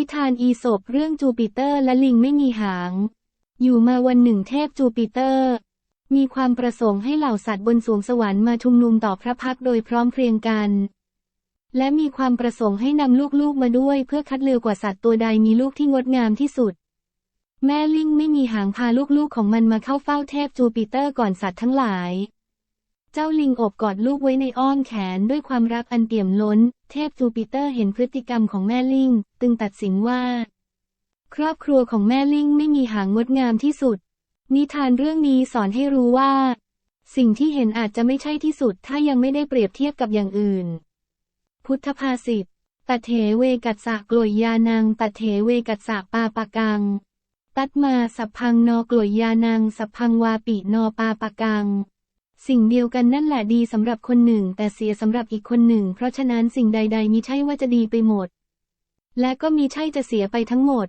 ิทานอีสปเรื่องจูปิเตอร์และลิงไม่มีหาง อยู่มาวันหนึ่งเทพจูปิเตอร์ มีความประสงค์ให้เหล่าสัตว์บนสวงสวรรค์มาชุมนุมต่อพระพักโดยพร้อมเพรียงกัน และมีความประสงค์ให้นำลูกๆมาด้วยเพื่อคัดเลือกว่าสัตว์ตัวใดมีลูกที่งดงามที่สุด แม่ลิงไม่มีหางพาลูกๆของมันมาเข้าเฝ้าเทพจูปิเตอร์ก่อนสัตว์ทั้งหลาย เจ้าลิงอบกอดลูกไว้ในอ้อมแขนด้วยความรักอันเปี่ยมล้น เทพจูปิเตอร์เห็นพฤติกรรมของแม่ลิง จึงตัดสินว่า ครอบครัวของแม่ลิงไม่มีหางงดงามที่สุด นิทานเรื่องนี้สอนให้รู้ว่า สิ่งที่เห็นอาจจะไม่ใช่ที่สุด ถ้ายังไม่ได้เปรียบเทียบกับอย่างอื่น พุทธภาษิตตัดเถเวกัสสะกลวยยานังตัดเถเวกัสสะปาปะกัง ตัดมาสัพพังนอกลวยยานังสัพพังวาปินอปาปะกัง สิ่งเดียวกันนั่นแหละดีสำหรับคนหนึ่ง แต่เสียสำหรับอีกคนหนึ่ง เพราะฉะนั้นสิ่งใด ๆมิใช่ว่าจะดีไปหมด และก็มีใช่จะเสียไปทั้งหมด